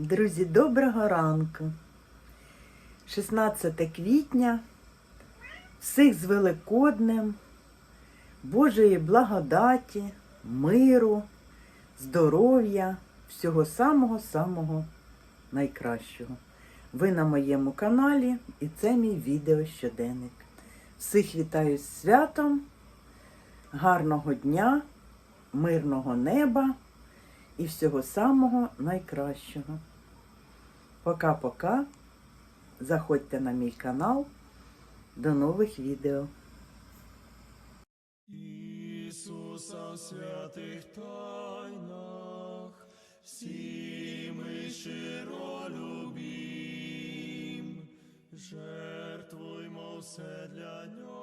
Друзі, доброго ранку. 16 квітня. Всіх з Великоднем, Божої благодаті, миру, здоров'я, всього самого-самого найкращого. Ви на моєму каналі і це мій відео щоденник. Всіх вітаю з святом, гарного дня, мирного неба і всього самого найкращого. Пока-пока. Заходьте на мій канал. До нових відео. Ісуса в святих тайнах, всі ми щиро любім, жертвуймо все для нього.